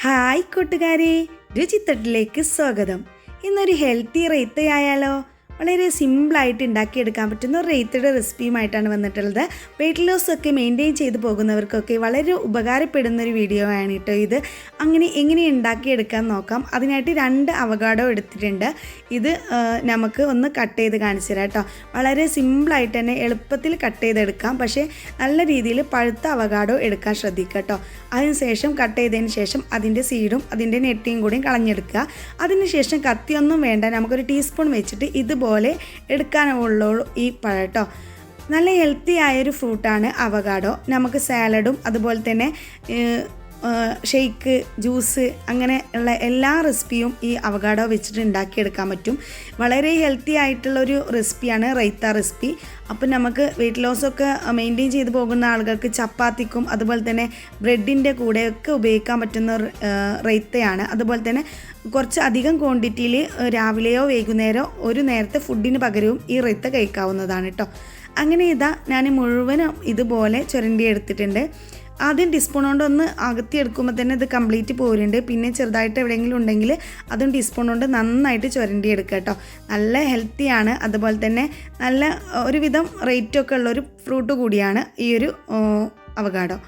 Hi കൂട്ടുകാരെ രുചിത്തട്ടിലേക്ക് സ്വാഗതം. ഇന്നൊരു ഹെൽത്തി റേത്ത് വളരെ സിമ്പിളായിട്ട് ഉണ്ടാക്കിയെടുക്കാൻ പറ്റുന്ന ഒരു റേത്തയുടെ റെസിപ്പിയുമായിട്ടാണ് വന്നിട്ടുള്ളത്. വെയിറ്റ് ലോസ് ഒക്കെ മെയിന്റെയിൻ ചെയ്ത് പോകുന്നവർക്കൊക്കെ വളരെ ഉപകാരപ്പെടുന്ന ഒരു വീഡിയോ ആണ് കേട്ടോ ഇത്. അങ്ങനെ എങ്ങനെ ഉണ്ടാക്കിയെടുക്കാൻ നോക്കാം. അതിനായിട്ട് രണ്ട് അവഗാഡോ എടുത്തിട്ടുണ്ട്. ഇത് നമുക്ക് ഒന്ന് കട്ട് ചെയ്ത് കാണിച്ചു തരാം കേട്ടോ. വളരെ സിമ്പിളായിട്ട് തന്നെ എളുപ്പത്തിൽ കട്ട് ചെയ്തെടുക്കാം. പക്ഷേ നല്ല രീതിയിൽ പഴുത്ത അവഗാഡോ എടുക്കാൻ ശ്രദ്ധിക്കുക കേട്ടോ. അതിനുശേഷം കട്ട് ചെയ്തതിന് ശേഷം അതിന്റെ സീഡും അതിന്റെ നെറ്റിയും കൂടിയും കളഞ്ഞെടുക്കുക. അതിനുശേഷം കത്തിയൊന്നും വേണ്ട. നമുക്കൊരു ടീസ്പൂൺ വെച്ചിട്ട് ഇതുപോലെ എടുക്കാനുള്ളൂ ഈ പഴം കേട്ടോ നല്ല ഹെൽത്തി ആയൊരു ഫ്രൂട്ടാണ് അവകാഡോ നമുക്ക് സാലഡും അതുപോലെ തന്നെ ഷെയ്ക്ക് ജ്യൂസ് അങ്ങനെ ഉള്ള എല്ലാ റെസിപ്പിയും ഈ അവഗാഡോ വെച്ചിട്ട് ഉണ്ടാക്കിയെടുക്കാൻ പറ്റും. വളരെ ഹെൽത്തി ആയിട്ടുള്ളൊരു റെസിപ്പിയാണ് റൈത്ത റെസിപ്പി. അപ്പം നമുക്ക് വെയിറ്റ് ലോസൊക്കെ മെയിന്റെയിൻ ചെയ്തു പോകുന്ന ആളുകൾക്ക് ചപ്പാത്തിക്കും അതുപോലെ തന്നെ ബ്രെഡിന്റെ കൂടെയൊക്കെ ഉപയോഗിക്കാൻ പറ്റുന്ന റൈത്തയാണ്. അതുപോലെ തന്നെ കുറച്ച് അധികം ക്വാണ്ടിറ്റിയിൽ രാവിലെയോ വൈകുന്നേരമോ ഒരു നേരത്തെ ഫുഡിന് പകരവും ഈ റൈത്ത കഴിക്കാവുന്നതാണ് കേട്ടോ അങ്ങനെ ഇതാ ഞാൻ മുഴുവനും ഇതുപോലെ ചുരണ്ടി എടുത്തിട്ടുണ്ട്. ആദ്യം ടീസ്പൂൺ കൊണ്ട് ഒന്ന് അകത്തി എടുക്കുമ്പോൾ തന്നെ ഇത് കംപ്ലീറ്റ് പോരുണ്ട്. പിന്നെ ചെറുതായിട്ട് എവിടെയെങ്കിലും ഉണ്ടെങ്കിൽ അതും ടീസ്പൂൺ കൊണ്ട് നന്നായിട്ട് ചുരണ്ടി എടുക്കുക കേട്ടോ. നല്ല ഹെൽത്തിയാണ് അതുപോലെ തന്നെ നല്ല ഒരുവിധം റേറ്റൊക്കെ ഉള്ളൊരു ഫ്രൂട്ട് കൂടിയാണ് ഈ ഒരു അവഗാഡോ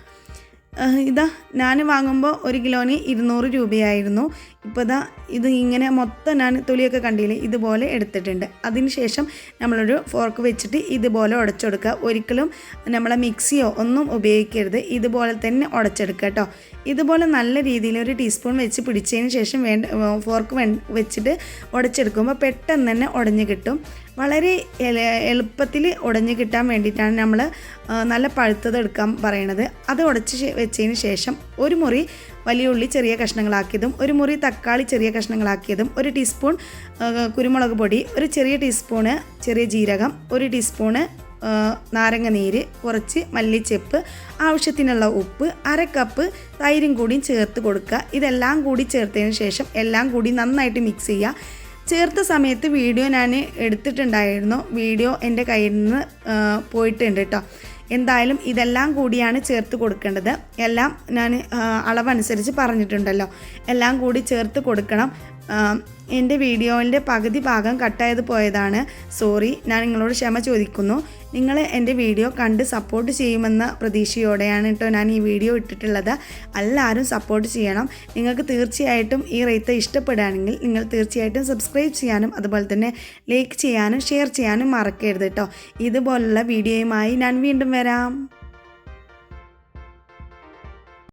ഇതാ ഞാൻ വാങ്ങുമ്പോൾ ഒരു കിലോന് ഇരുന്നൂറ് രൂപയായിരുന്നു. ഇപ്പോൾ ഇതാ ഇത് ഇങ്ങനെ മൊത്തം ഞാൻ തൊലിയൊക്കെ കണ്ടില്ലേ ഇതുപോലെ എടുത്തിട്ടുണ്ട്. അതിനുശേഷം നമ്മളൊരു ഫോർക്ക് വെച്ചിട്ട് ഇതുപോലെ ഉടച്ചെടുക്കുക. ഒരിക്കലും നമ്മളെ മിക്സിയോ ഒന്നും ഉപയോഗിക്കരുത്. ഇതുപോലെ തന്നെ ഉടച്ചെടുക്കുക കേട്ടോ. ഇതുപോലെ നല്ല രീതിയിൽ ഒരു ടീസ്പൂൺ വെച്ച് പിടിച്ചതിന് ശേഷം വേണ്ട ഫോർക്ക് വെച്ചിട്ട് ഉടച്ചെടുക്കുമ്പോൾ പെട്ടെന്ന് തന്നെ ഉടഞ്ഞ് കിട്ടും. വളരെ എളുപ്പത്തിൽ ഉടഞ്ഞു കിട്ടാൻ വേണ്ടിയിട്ടാണ് നമ്മൾ നല്ല പഴുത്തത് എടുക്കാൻ പറയണത്. അത് ഉടച്ച് വെച്ചതിന് ശേഷം ഒരു മുറി വലിയ ഉള്ളി ചെറിയ കഷ്ണങ്ങളാക്കിയതും ഒരു മുറി തക്കാളി ചെറിയ കഷ്ണങ്ങളാക്കിയതും ഒരു ടീസ്പൂൺ കുരുമുളക് പൊടി ഒരു ചെറിയ ടീസ്പൂണ് ചെറിയ ജീരകം ഒരു ടീസ്പൂണ് നാരങ്ങ നീര് കുറച്ച് മല്ലിച്ചെപ്പ് ആവശ്യത്തിനുള്ള ഉപ്പ് അര കപ്പ് തൈരും കൂടിയും ചേർത്ത് കൊടുക്കുക. ഇതെല്ലാം കൂടി ചേർത്തതിന് ശേഷം എല്ലാം കൂടി നന്നായിട്ട് മിക്സ് ചെയ്യുക. ചേർത്ത സമയത്ത് വീഡിയോ ഞാൻ എടുത്തിട്ടുണ്ടായിരുന്നു. വീഡിയോ എന്റെ കയ്യിൽ നിന്ന് പോയിട്ടുണ്ട് കേട്ടോ എന്തായാലും ഇതെല്ലാം കൂടിയാണ് ചേർത്ത് കൊടുക്കേണ്ടത്. എല്ലാം ഞാൻ അളവനുസരിച്ച് പറഞ്ഞിട്ടുണ്ടല്ലോ. എല്ലാം കൂടി ചേർത്ത് കൊടുക്കണം. എന്റെ വീഡിയോന്റെ പകുതി ഭാഗം കട്ടായത് പോയതാണ്. സോറി ഞാൻ നിങ്ങളോട് ക്ഷമ ചോദിക്കുന്നു. നിങ്ങൾ എന്റെ വീഡിയോ കണ്ട് സപ്പോർട്ട് ചെയ്യുമെന്ന പ്രതീക്ഷയോടെയാണ് കേട്ടോ ഞാൻ ഈ വീഡിയോ ഇട്ടിട്ടുള്ളത്. എല്ലാവരും സപ്പോർട്ട് ചെയ്യണം. നിങ്ങൾക്ക് തീർച്ചയായിട്ടും ഈ റേത്ത് ഇഷ്ടപ്പെടുകയാണെങ്കിൽ നിങ്ങൾ തീർച്ചയായിട്ടും സബ്സ്ക്രൈബ് ചെയ്യാനും അതുപോലെ തന്നെ ലൈക്ക് ചെയ്യാനും ഷെയർ ചെയ്യാനും മറക്കരുത് കേട്ടോ. ഇതുപോലുള്ള വീഡിയോയുമായി ഞാൻ വീണ്ടും വരാം.